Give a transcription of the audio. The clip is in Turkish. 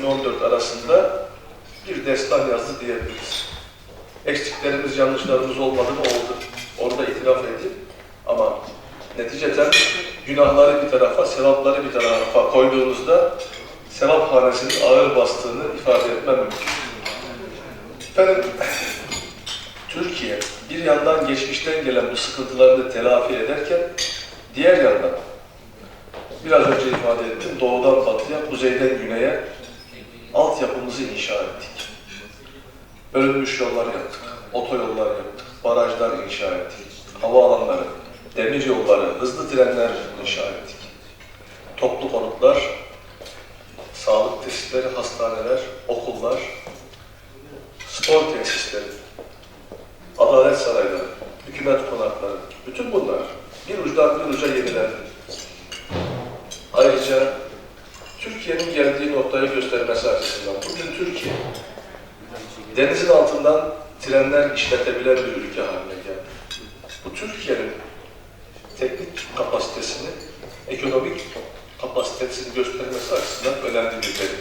2013-2014 arasında bir destan yazdı diyebiliriz. Eksiklerimiz, yanlışlarımız olmadı mı oldu. Orada itiraf edeyim. Ama neticeten günahları bir tarafa, sevapları bir tarafa koyduğunuzda sevap hanesinin ağır bastığını ifade etmem mümkün. Efendim, Türkiye bir yandan geçmişten gelen bu sıkıntılarını telafi ederken diğer yandan biraz önce ifade ettim doğudan batıya, kuzeyden güneye altyapımızı inşa ettik. Bölünmüş yollar yaptık, otoyollar yaptık, barajlar inşa ettik, havaalanları, demir yolları, hızlı trenler inşa ettik. Toplu konutlar, sağlık tesisleri, hastaneler, okullar, spor tesisleri, adalet sarayları, hükümet konakları, bütün bunlar bir uçtan bir uca yenilendi. Ayrıca Türkiye'nin geldiği noktayı göstermesi açısından bugün Türkiye denizin altından trenler işletebilen bir ülke haline geldi. Bu Türkiye'nin teknik kapasitesini, ekonomik kapasitesini göstermesi açısından önemli bir veri.